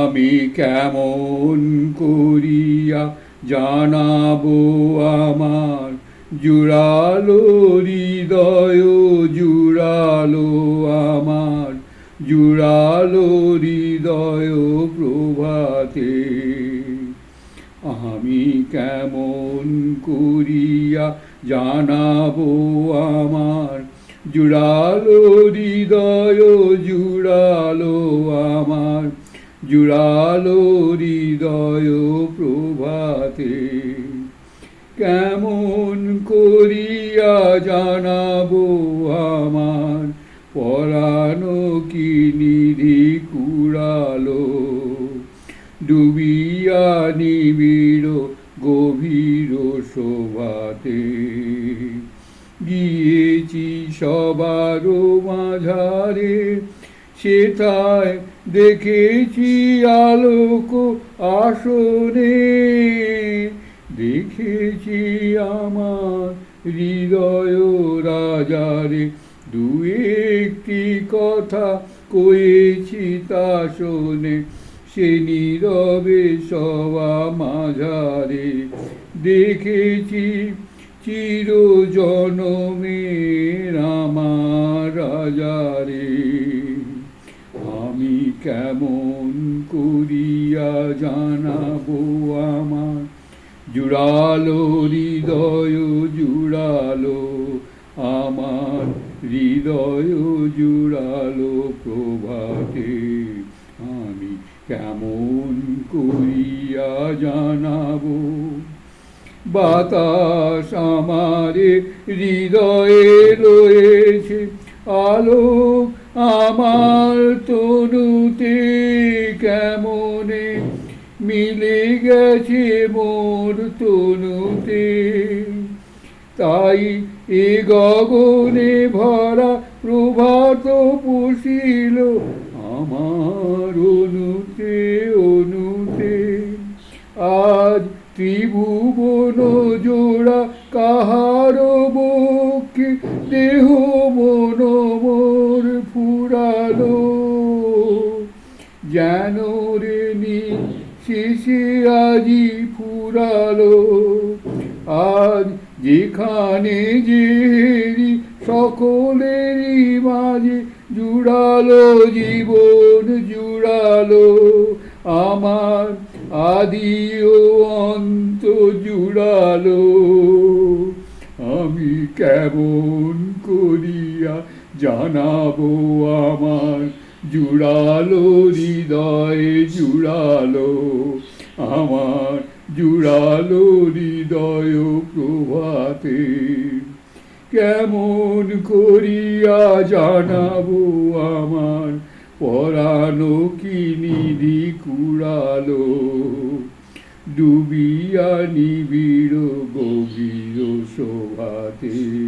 আমি কেমন করিয়া জানাব আমার? জুড়ালো হৃদয়, জুড়ালো আমার। জুড়ালো হৃদয় প্রভাতে আমি কেমন করিয়া জানাব আমার? জুড়ালো হৃদয়, জুড়ালো আমার। জুড়ালো হৃদয় প্রভাতে, কেমন করিয়া জানাব আমার? পরানো কি নিধি কুড়ালো? ডুবিয়া নিবিড় গভীর শোভাতে, গিয়েছি সবারও মাঝারে সেথায় দেখেছি আলোক আসনে। দেখেছি আমার হৃদয় রাজারে। দু একটি কথা কয়েছি তা শোনে। সে নীরবে সবা মাঝারে। দেখেছি চির জনমের রাজারে। কেমন করিয়া জানাব আমার জুড়ালো হৃদয়, জুড়ালো আমার হৃদয়, জুড়ালো প্রভাতে। আমি কেমন করিয়া জানাব? বাতাস আমারে হৃদয়ে রয়েছে আলোক আমার তনুতে কেমনে মিলে গেছে মোর তনুতে? তাই এ গগনে ভরা প্রভাত পুষিল আমার অনুতে অনুতে। আজ ত্রিভুবন জোড়া কাহার বক্ষে দেহ মন যেন রে নি আজি ফুরালো। আজ যেখানে যেরি, সকলেরই মাঝে জুড়ালো, জীবন জুড়ালো। আমার আদি ও অন্ত জুড়ালো। আমি কেমন করিয়া জানাব আমার জুড়ালো হৃদয়ে জুড়ালো, আমার জুড়ালো হৃদয় প্রভাতে। কেমন করিয়া জানাব আমার পরানো কি নিধি কুড়ালো? ডুবিয়া নিবিড় গভীর শোভাতে।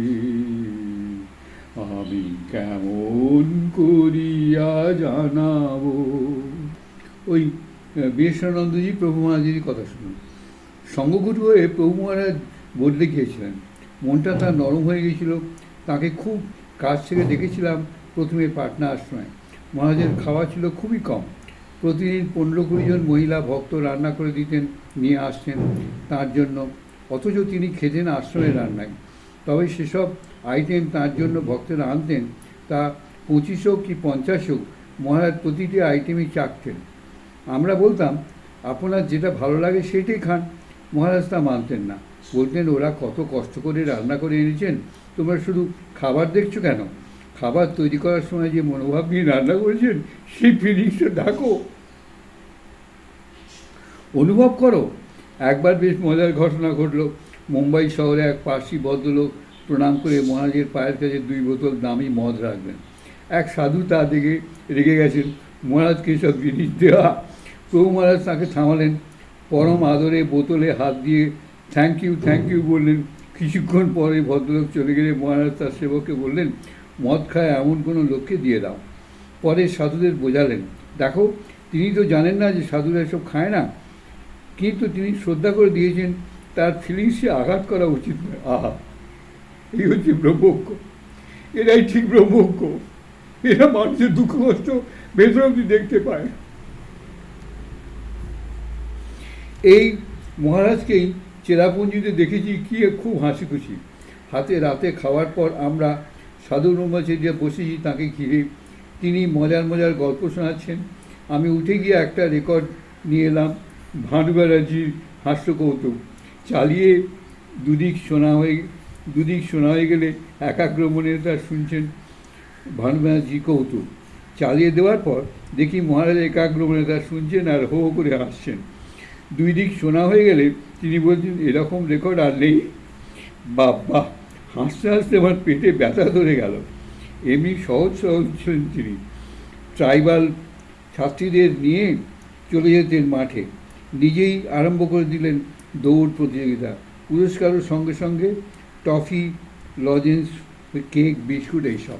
আমি কেমন করিয়া জানাব? ওই বিশ্বনানন্দজি প্রভু মহারাজেরই কথা শুনুন। সঙ্গগুরু হয়ে প্রভু মহারাজ বদলে গিয়েছিলেন। মনটা তার নরম হয়ে গিয়েছিল। তাকে খুব কাছ থেকে দেখেছিলাম প্রথমে পাটনা আশ্রমে। মহারাজের খাওয়া ছিল খুবই কম। প্রতিদিন পনেরো কুড়ি জন মহিলা ভক্ত রান্না করে দিতেন, নিয়ে আসতেন। তার জন্য অথচ তিনি খেতেন আশ্রমের রান্নায়। তবে সেসব আইটেম তার জন্য ভক্তরা আনতেন, তা পঁচিশ হোক কি পঞ্চাশ হোক, মহারাজ প্রতিটি আইটেমই চাকতেন। আমরা বলতাম, আপনার যেটা ভালো লাগে সেটাই খান। মহারাজ তা মানতেন না। বলতেন, ওরা কত কষ্ট করে রান্না করে এনেছেন, তোমরা শুধু খাবার দেখছ কেন? খাবার তৈরি করার সময় যে মনোভাব নিয়ে রান্না করেছেন, সেই ফিলিংসটা ডাকো অনুভব করো, একবার বেশ মজার ঘটনা ঘটলো। মুম্বাই শহরে এক পার্সি ভদ্রলোক প্রণাম করে মহারাজের পায়ের কাছে দুই বোতল দামি মদ রাখবেন এক সাধু তা দেখে রেগে গেছেন। মহারাজকে সব জিনিস দেওয়া প্রভু মহারাজ তাকে থামালেন। পরম আদরে বোতলে হাত দিয়ে থ্যাংক ইউ থ্যাংক ইউ বললেন। কিছুক্ষণ পরে ভদ্রলোক চলে গেলে মহারাজ তার সেবককে বললেন, মদ খায় এমন কোনো লোককে দিয়ে দাও। পরে সাধুদের বোঝালেন, দেখো, তিনি তো জানেন না যে সাধুরা এসব খায় না। কিন্তু তিনি শ্রদ্ধা করে দিয়েছেন। তার ফিলিংসে আঘাত করা উচিত নয়। আহা, এই হচ্ছে ব্রহ্মজ্ঞ। এরাই ঠিক ব্রহ্মজ্ঞ। এরা মানুষের দুঃখ, কষ্ট, ভেতরে অব্দি দেখতে পায় এই মহারাজকেই চেরাপুঞ্জিতে দেখেছি, কি খুব হাসি খুশি হাতে রাতে খাওয়ার পর আমরা সাধু ব্রহ্মচার্য বসেছি, তাকে ঘিরে তিনি মজার মজার গল্প শোনাচ্ছেন। আমি উঠে গিয়ে একটা রেকর্ড নিয়ে এলাম, ভানু ব্যানার্জির হাস্য কৌতুক চালিয়ে দুদিক শোনা হয়ে, দুদিক শোনা হয়ে গেলে একাগ্রমণেরা শুনছেন ভানু ব্যানার্জি কৌতুক। চালিয়ে দেওয়ার পর দেখি মহারাজ একাগ্রমণেরা শুনছেন আর হো হো করে হাসছেন। দুই দিক শোনা হয়ে গেলে তিনি বলছেন, এরকম রেকর্ড আর নেই? বাবা হাসতে হাসতে আমার পেটে ব্যথা ধরে গেল। এমনি সহজ সহজ ছিলেন তিনি। ট্রাইবাল ছাত্রীদের নিয়ে চলে যেতেন মাঠে। নিজেই আরম্ভ করে দিলেন দৌড় প্রতিযোগিতা। পুরস্কারের সঙ্গে সঙ্গে টফি লজেন্স কেক বিস্কুট এইসব।